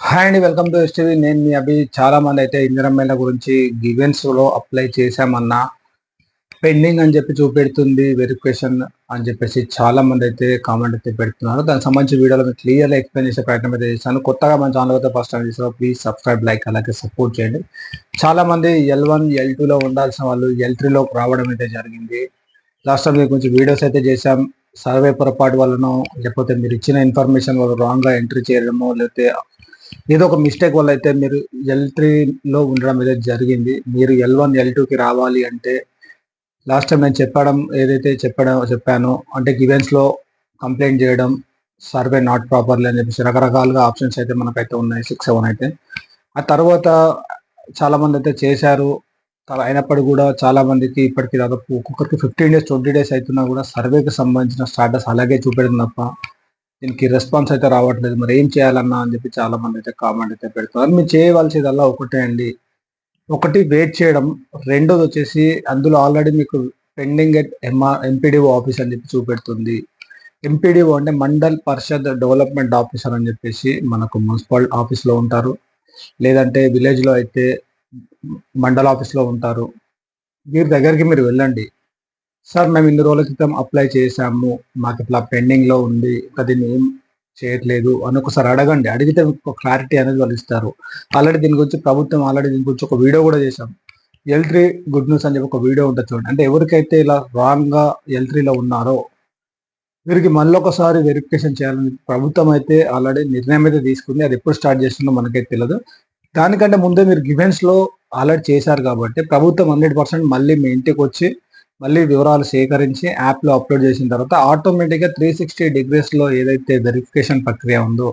Hi అండి welcome to STV నేను మీ అభి. చాలా మంది అయితే ఇందిరమ్మల గురించి గివెన్స్లో అప్లై చేశామన్నా. పెండింగ్ అని చెప్పి చూపెడుతుంది వెరిఫికేషన్ అని చెప్పేసి చాలా మంది అయితే కామెంట్ అయితే పెడుతున్నారు. దానికి సంబంధించి వీడియోలో మీకు క్లియర్గా ఎక్స్ప్లెయిన్ చేసే ప్రయత్నం అయితే చేశాను. కొత్తగా మన ఛానల్ అయితే ఫస్ట్ టైం చేసారు ప్లీజ్ సబ్స్క్రైబ్ లైక్ అలాగే సపోర్ట్ చేయండి. చాలా మంది ఎల్ వన్ ఎల్లో ఉండాల్సిన వాళ్ళు ఎల్లో రావడం అయితే జరిగింది. లాస్ట్ టైం మీకు కొంచెం వీడియోస్ అయితే చేశాం. సర్వే పొరపాటు వల్లనో లేకపోతే మీరు ఇచ్చిన ఇన్ఫర్మేషన్ వాళ్ళు రాంగ్గా ఎంట్రీ చేయడమో లేకపోతే ఏదో ఒక మిస్టేక్ వల్ల అయితే మీరు ఎల్లో ఉండడం అయితే జరిగింది. మీరు ఎల్ వన్ ఎల్కి రావాలి అంటే లాస్ట్ టైం నేను చెప్పడం ఏదైతే చెప్పడం చెప్పానో అంటే గివెన్స్లో కంప్లైంట్ చేయడం సర్వే నాట్ ప్రాపర్లీ అని చెప్పేసి రకరకాలుగా ఆప్షన్స్ అయితే మనకైతే ఉన్నాయి సిక్స్ సెవెన్ అయితే. ఆ తర్వాత చాలా మంది అయితే చేశారు. అలా అయినప్పటికీ కూడా చాలా మందికి ఇప్పటికి దాదాపు ఒక్కొక్కరికి ఫిఫ్టీన్ డేస్ ట్వంటీ డేస్ అవుతున్నా కూడా సర్వేకి సంబంధించిన స్టాటస్ అలాగే చూపెడుతుంది తప్ప దీనికి రెస్పాన్స్ అయితే రావట్లేదు. మరి ఏం చేయాలన్నా అని చెప్పి చాలా మంది అయితే కామెంట్ అయితే పెడుతున్నారు మీరు చేయవలసిందల్లా ఒకటే అండి. ఒకటి వెయిట్ చేయడం. రెండోది వచ్చేసి అందులో ఆల్రెడీ మీకు pending at MR MPDO office అని చెప్పి చూపెడుతుంది. ఎంపీడీఓ అంటే మండల్ పరిషత్ డెవలప్మెంట్ ఆఫీసర్ అని చెప్పేసి మనకు మున్సిపల్ ఆఫీస్లో ఉంటారు. లేదంటే విలేజ్లో అయితే మండల ఆఫీస్లో ఉంటారు. మీరు దగ్గరికి మీరు వెళ్ళండి. సార్ మేము ఇన్ని రోజుల క్రితం అప్లై చేశాము. మాకు ఇట్లా పెండింగ్లో ఉంది. అది దీన్ని ఏం చేయట్లేదు అని ఒకసారి అడగండి. అడిగితే మీకు క్లారిటీ అనేది వాళ్ళు ఇస్తారు. ఆల్రెడీ దీని గురించి ప్రభుత్వం ఆల్రెడీ దీని గురించి ఒక వీడియో కూడా చేశాం. ఎల్ త్రీ గుడ్ న్యూస్ అని చెప్పి ఒక వీడియో ఉంటుంది చూడండి. అంటే ఎవరికైతే ఇలా రాంగ్గా ఎల్ త్రీలో ఉన్నారో వీరికి మళ్ళీ ఒకసారి వెరిఫికేషన్ చేయాలని ప్రభుత్వం అయితే ఆల్రెడీ నిర్ణయం అయితే తీసుకుంది. అది ఎప్పుడు స్టార్ట్ చేస్తుందో మనకైతే తెలియదు దానికంటే ముందే మీరు గివెన్స్లో ఆల్రెడీ చేశారు కాబట్టి ప్రభుత్వం హండ్రెడ్ పర్సెంట్ మళ్ళీ మీ ఇంటికి వచ్చి మళ్ళీ వివరాలు సేకరించి యాప్లో అప్లోడ్ చేసిన తర్వాత ఆటోమేటిక్గా త్రీ సిక్స్టీ డిగ్రీస్లో ఏదైతే వెరిఫికేషన్ ప్రక్రియ ఉందో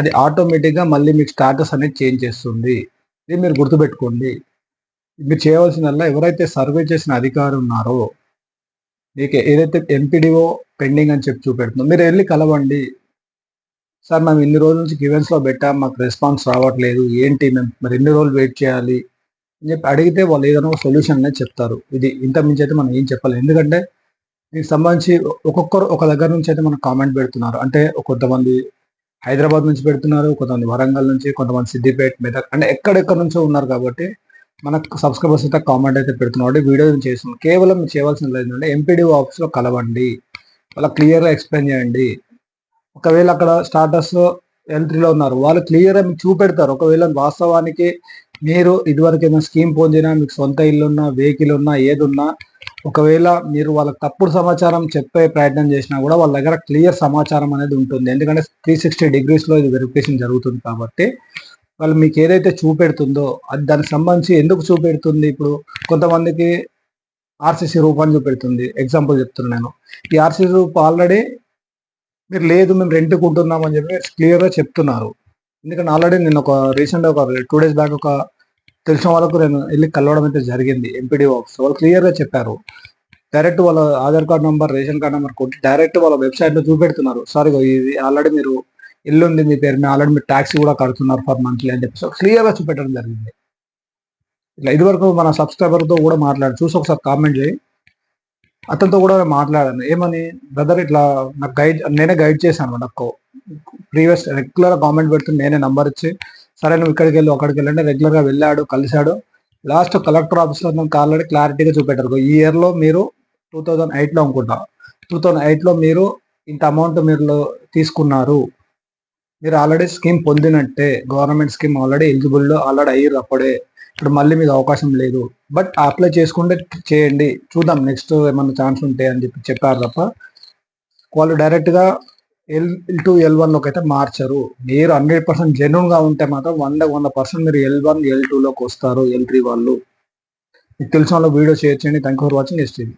అది ఆటోమేటిక్గా మళ్ళీ మీకు స్టాటస్ అనేది చేంజ్ చేస్తుంది. ఇది మీరు గుర్తుపెట్టుకోండి. మీరు చేయవలసినల్లా ఎవరైతే సర్వే చేసిన అధికారులు ఉన్నారో మీకు ఏదైతే ఎంపీడీఓ పెండింగ్ అని చెప్పి చూపెడుతుందో మీరు వెళ్ళి కలవండి. సార్ మేము ఇన్ని రోజుల నుంచి గివెన్స్లో పెట్టాం మాకు రెస్పాన్స్ రావట్లేదు. ఏంటి మేము మరి ఎన్ని రోజులు వెయిట్ చేయాలి? అని చెప్పి అడిగితే వాళ్ళు ఏదైనా ఒక సొల్యూషన్ అనేది చెప్తారు. ఇది ఇంత మించి అయితే మనం ఏం చెప్పాలి. ఎందుకంటే దీనికి సంబంధించి ఒక్కొక్కరు ఒక దగ్గర నుంచి అయితే మనకు కామెంట్ పెడుతున్నారు. అంటే కొంతమంది హైదరాబాద్ నుంచి పెడుతున్నారు కొంతమంది వరంగల్ నుంచి కొంతమంది సిద్దిపేట మీద అంటే ఎక్కడెక్కడ నుంచో ఉన్నారు కాబట్టి మనకు సబ్స్క్రైబర్స్ అయితే కామెంట్ అయితే పెడుతున్నాడు వీడియో చేస్తున్నాం? కేవలం చేయవలసింది ఏంటంటే ఎంపీడీ ఆఫీస్లో కలవండి. వాళ్ళ క్లియర్గా ఎక్స్ప్లెయిన్ చేయండి. ఒకవేళ అక్కడ స్టార్టర్స్ ఎంట్రీలో ఉన్నారు వాళ్ళు క్లియర్గా మీకు చూపెడతారు. ఒకవేళ వాస్తవానికి మీరు ఇదివరకు ఏదైనా స్కీమ్ పొందినా మీకు సొంత ఇల్లున్నా వెహికల్ ఉన్నా ఏదున్నా ఒకవేళ మీరు వాళ్ళకి తప్పుడు సమాచారం చెప్పే ప్రయత్నం చేసినా కూడా వాళ్ళ దగ్గర క్లియర్ సమాచారం అనేది ఉంటుంది. ఎందుకంటే త్రీ సిక్స్టీ డిగ్రీస్లో ఇది వెరిఫికేషన్ జరుగుతుంది కాబట్టి వాళ్ళు మీకు ఏదైతే చూపెడుతుందో అది దానికి సంబంధించి ఎందుకు చూపెడుతుంది? ఇప్పుడు కొంతమందికి ఆర్సీసీ రూపాన్ని చూపెడుతుంది. ఎగ్జాంపుల్ చెప్తున్నాను ఈ ఆర్సీసీ రూప్ ఆల్రెడీ మీరు లేదు మేము రెంట్ చెప్పి క్లియర్గా చెప్తున్నారు. ఎందుకంటే ఆల్రెడీ నేను ఒక రీసెంట్ ఒక టూ డేస్ బ్యాక్ ఒక తెలిసిన వాళ్ళకు నేను వెళ్ళి కలవడం అయితే జరిగింది ఎంపీడీ ఆఫీస్ వాళ్ళు క్లియర్గా చెప్పారు. డైరెక్ట్ వాళ్ళ Aadhaar card number ration card number కొట్టి డైరెక్ట్ వాళ్ళ వెబ్సైట్లో చూపెడుతున్నారు. సారీ ఇది ఆల్రెడీ మీరు ఇల్లు ఉంది మీ పేరు మీద ఆల్రెడీ మీరు ట్యాక్సీ కూడా కడుతున్నారు ఫర్ మంత్లీ అని చెప్పి. క్లియర్గా చూపెట్టడం జరిగింది. ఇట్లా ఇదివరకు మన సబ్స్క్రైబర్తో కూడా మాట్లాడు చూసి ఒకసారి కామెంట్ చేయి. అతనితో కూడా మాట్లాడాను ఏమని? బ్రదర్ ఇట్లా నాకు గైడ్ నేనే గైడ్ చేశాను నాకు ప్రీవియస్ రెగ్యులర్ కామెంట్ పెడుతుంది నేనే నంబర్ ఇచ్చి సరే నువ్వు ఇక్కడికి వెళ్ళు అక్కడికి వెళ్ళండి. రెగ్యులర్గా వెళ్ళాడు కలిశాడు. లాస్ట్ కలెక్టర్ ఆఫీస్లో నాకు ఆల్రెడీ క్లారిటీగా చూపెట్టారు. ఈ ఇయర్లో మీరు టూ థౌజండ్ ఎయిట్లో అనుకుంటా. టూ థౌజండ్ ఎయిట్లో మీరు ఇంత అమౌంట్ మీరు తీసుకున్నారు. మీరు already scheme పొందినట్టే. Government scheme already eligible already అయ్యారు అప్పుడే. ఇప్పుడు మళ్ళీ మీకు అవకాశం లేదు. బట్ అప్లై చేసుకుంటే చేయండి. చూద్దాం నెక్స్ట్ ఏమన్నా ఛాన్స్ ఉంటాయి అని చెప్పి చెప్పారు తప్ప వాళ్ళు డైరెక్ట్గా ఎల్ ఎల్ టూ ఎల్ వన్లోకి అయితే మార్చరు. మీరు హండ్రెడ్ పర్సెంట్ జెన్యున్గా ఉంటే మాత్రం వంద వంద పర్సెంట్ మీరు ఎల్ వన్ ఎల్ టూలోకి వస్తారు ఎల్ త్రీ వాళ్ళు. మీకు తెలిసిన వాళ్ళు వీడియో షేర్ చేయండి. Thank for watching. ఎస్టీవీ